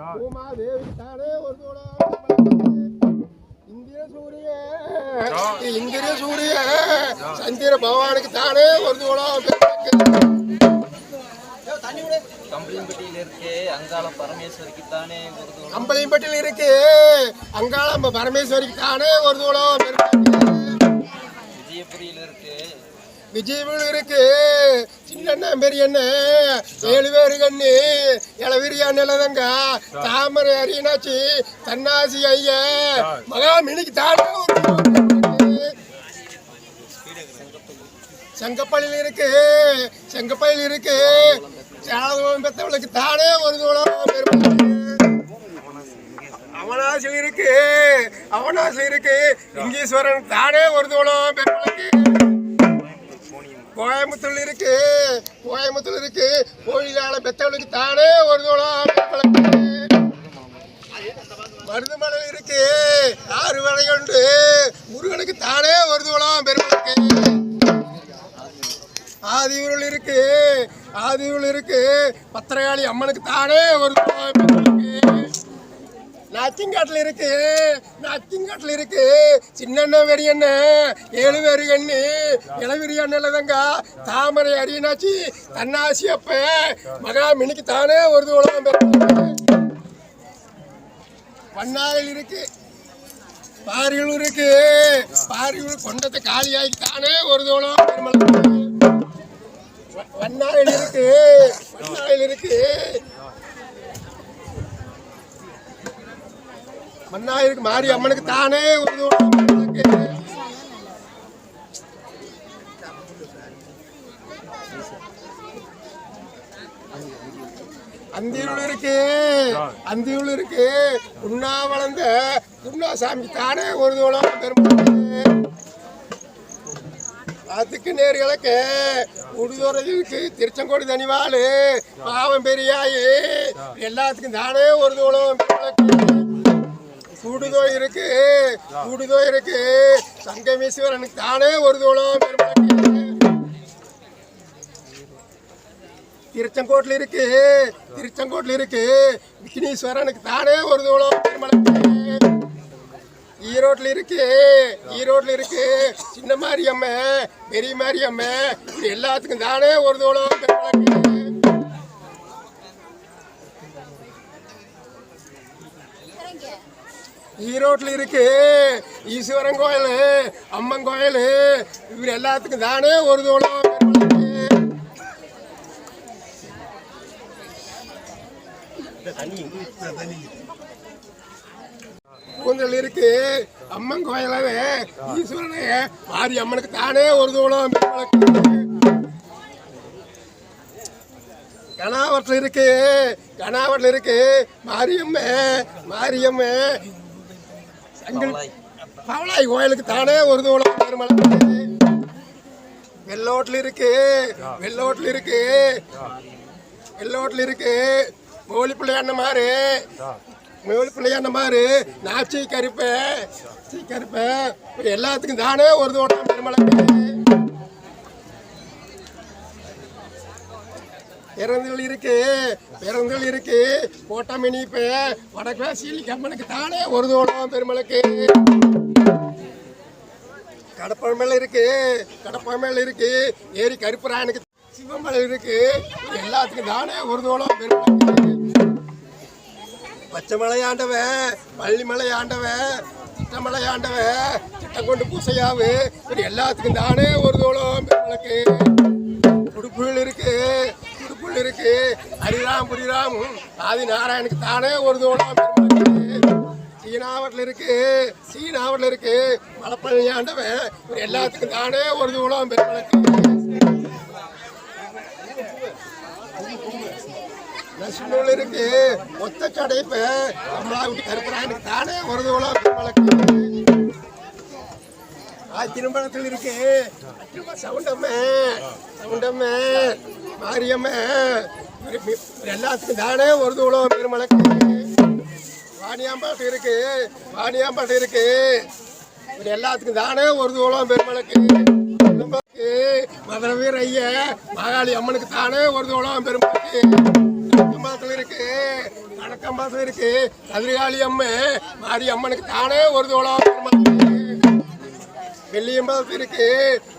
பூமாதேவிக்கு தானே ஒரு இந்திர சூரிய. இந்திர சூரிய. சந்திர பகவானுக்கு தானே ஒரு தூளம் கம்பளிம்பட்டியில் இருக்கு அங்காள பரமேஸ்வரிக்கு தானே ஒரு இருக்கு அங்காளம் பரமேஸ்வரிக்கு தானே ஒரு இருக்கு விஜயவில் இருக்கு. சின்ன பெரிய ஏழு பேரு கண்ணு. இளவிரியா நிலதங்க தாமரை அரியனாச்சி தன்னாசி ஐய மகாமினிக்கு தானே ஒரு செங்கப்பள்ளியில் இருக்கு. செங்கப்பள்ளியில் இருக்கு. சாதகம் பெத்தவளுக்கு தானே ஒரு தூரம் அவனாசில் இருக்கு. அவனாசில் இருக்கு. இங்கீஸ்வரன் தானே ஒரு தூளம் பெருமளுக்கு. கோயம்புத்தூர்ல இருக்கு. கோயம்புத்தூர்ல இருக்கு. கோயிலால பெத்தவளுக்கு தானே ஒரு தோளம் மருதுமலை இருக்கு. ஆறு வலை உண்டு. முருகனுக்கு தானே ஒரு தோளம் பெருமளுக்கு ஆதியூரில் இருக்கு. ஆதியூரில் இருக்கு. பத்திரகாளி அம்மனுக்கு தானே ஒரு தூளம் பெருமளுக்கு இருக்கு. நாச்சிங்காட்டில் இருக்கு. சின்ன வெறியண்ண ஏழு வெறி கண்ணு இளவெறி அண்ணலதாங்க தாமரை அரியனாச்சி தன்னாசி அப்ப மகாமினிக்கு தானே ஒரு தூளம் பெருமளுக்கு இருக்கு. பாரியூர் இருக்கு. பாரியூர் கொண்டத்தை காலியாகி தானே ஒரு தூளம் பெருமளவு. இருக்கு வண்ணாயில் இருக்கு நாயருக்கு மாரி அம்மனுக்கு தானே ஒரு தூளம் அந்தியூர் இருக்கு. அந்தியூர் இருக்கு. உண்ணா வளர்ந்த உண்ணா சாமி தானே ஒரு தூளம் பெருமாள் அதுக்கு நேர் இலக்கு. உடுதுறை திருச்செங்கோடு தனிவாள். பாவம் பெரியாயி. எல்லாத்துக்கும் தானே ஒரு தூளம் கூடுதோ இருக்கு கூடுதோ இருக்கு. சங்கமேஸ்வரனுக்கு தானே ஒரு தூளம் திருச்செங்கோட்டில் இருக்கு திருச்செங்கோட்டில் இருக்கு. விக்னீஸ்வரனுக்கு தானே ஒரு தூளம் பெருமளுக்கு ஈரோட்டில் இருக்கு ஈரோட்டில் இருக்கு. சின்ன மாரியம்ம பெரிய மாரியம்ம இது எல்லாத்துக்கும் தானே ஒரு தூளம் பெருமளுக்கு ஈரோட்டில் இருக்கு. ஈஸ்வரன் கோயில் அம்மன் கோயில். இவர் எல்லாத்துக்கும் தானே ஒரு தூளம் கூந்தல் இருக்கு. அம்மன் கோயிலாவே ஈஸ்வரனே மாரி அம்மனுக்கு தானே ஒரு தூளம் பெருமளுக்கு கனாவட்டில் இருக்கு. கனாவட்டில் இருக்கு. மாரியம்மே மாரியம்மே. சங்கில் பவளாய் கோயிலுக்கு தானே ஒரு தூளம் வெள்ளோட்டில் இருக்கு வெள்ளோட்டில் இருக்கு வெள்ளோட்டில் இருக்கு மோலி பிள்ளையாண்ட மாதிரி மோலி பிள்ளையாண்ட மாதிரி நாச்சி கருப்ப சீ கருப்ப இப்படி எல்லாத்துக்கும் தானே ஒரு தோட்டம் பெருமளக்கு பிறந்தல் இருக்கு பிறந்தல் இருக்கு. கோட்டமினி இப்ப. வடக்காசியில் கம்மனுக்கு தானே ஒரு தோட்டம் பெருமளுக்கு. கடப்பழமேல இருக்கு கடப்பழமேல இருக்கு. ஏரி கருப்பராயனுக்கு சிவமலை இருக்கு. எல்லாத்துக்கும் தானே ஒரு தோளம் பெருமை பச்சைமலை ஆண்டவன் பள்ளிமலை ஆண்டவன் சிட்டமலை ஆண்டவன் சிட்டம் கொண்டு பூசையாவு. இப்படி எல்லாத்துக்கும் தானே ஒரு தோளம் பெருமளுக்கு. உடுப்புகள் இருக்கு உடுப்புகள் இருக்கு. ஹரிராம் புரிராம் ஆதி நாராயணுக்கு தானே ஒரு தோளம் சீனாவட்டில் இருக்கு சீனாவட்டில் இருக்கு. மலைப்பழனி இவர் எல்லாத்துக்கும் தானே ஒரு தூளம் பெருமளுக்கு நசுநூல் இருக்கு ஒத்த சடைப்ப நம்மளா விட்டு கருப்பராயனுக்கு தானே ஒரு தூளம் பெருமளுக்கு திருமணத்தில் இருக்கு. சவுண்டம்மே சவுண்டம்மே. மாரியம்மன் எல்லாத்துக்கும் தானே ஒரு தூளம் பெருமளக்கு வாணியாம்பாட்டு இருக்கு வாணியாம்பாட்டு இருக்கு. இது எல்லாத்துக்கும் தானே ஒரு தூளம் பெருமளக்கு மதுரவீர் வீர ஐயா மாகாளி அம்மனுக்கு தானே ஒரு தூளம் பெருமளக்கு கம்பளத்தில் இருக்கு கணக்கம்பாசம் இருக்கு. கதிரிகாளி அம்மை மாரி அம்மனுக்கு தானே ஒரு தூளம் பெருமாளுக்கு வெள்ளியம்பாசம் இருக்கு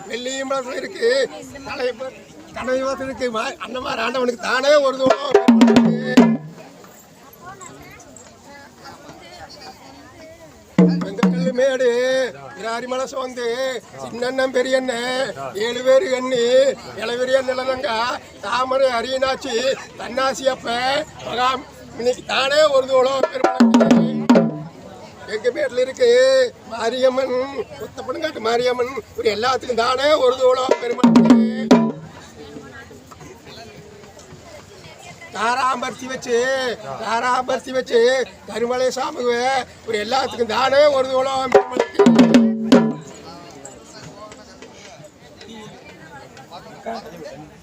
வெள்ளியம்பாசம் இருக்கு. தலைவர் கனவிவாசம் அண்ணமா மா- ஆண்டவனுக்கு தானே ஒரு தோளம் பெருமாளுக்கு மேடு மேடு மனசு சோந்து சின்னண்ணன் பெரியண்ணன் ஏழு பேரு எண்ணி இளவெரிய நிலநங்கா தாமரை அரியனாச்சி தன்னாசியப்ப மகா இன்னைக்கு தானே ஒரு தோளம் பெருமாள் எங்க பேர்ல இருக்கு? மாரியம்மன் புத்தப்பனங்காட்டு மாரியம்மன் ஒரு எல்லாத்துக்கும் தானே ஒரு தோளம் பெருமாள். தாராம்பரிசி வச்சு தாராம்பரிசி வச்சு கருமலை சாமிக்கு ஒரு எல்லாத்துக்கும் தானே ஒரு தூளம். Thank